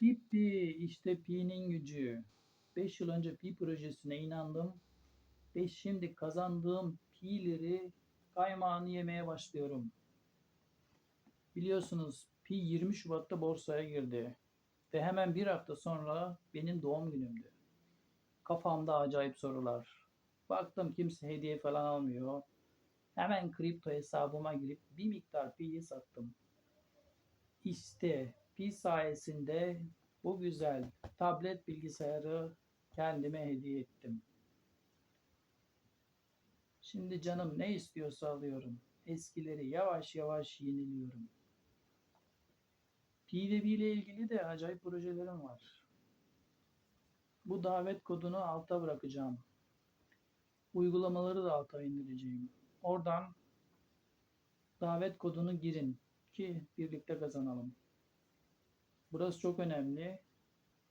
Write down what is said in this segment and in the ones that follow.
Pipi işte Pi'nin gücü. 5 yıl önce Pi projesine inandım ve şimdi kazandığım Pi'leri kaymağını yemeye başlıyorum. Biliyorsunuz Pi 20 Şubat'ta borsaya girdi ve hemen bir hafta sonra benim doğum günümdü. Kafamda acayip sorular. Baktım kimse hediye falan almıyor. Hemen kripto hesabıma girip bir miktar Pi'yi sattım. İşte Pi sayesinde bu güzel tablet bilgisayarı kendime hediye ettim. Şimdi canım ne istiyorsa alıyorum. Eskileri yavaş yavaş yeniliyorum. PDB ile ilgili de acayip projelerim var. Bu davet kodunu alta bırakacağım. Uygulamaları da alta indireceğim. Oradan davet kodunu girin ki birlikte kazanalım. Burası çok önemli.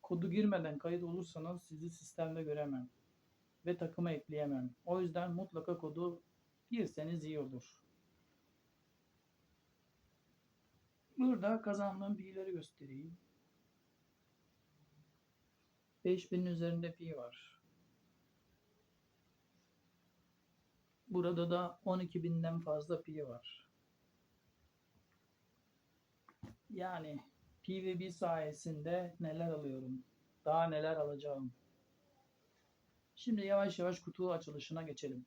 Kodu girmeden kayıt olursanız sizi sistemde göremem ve takıma ekleyemem. O yüzden mutlaka kodu girseniz iyi olur. Burada kazandığım pi'leri göstereyim. 5000'in üzerinde pi var. Burada da 12.000'den fazla pi var. Yani bi sayesinde neler alıyorum. Daha neler alacağım. Şimdi yavaş yavaş kutu açılışına geçelim.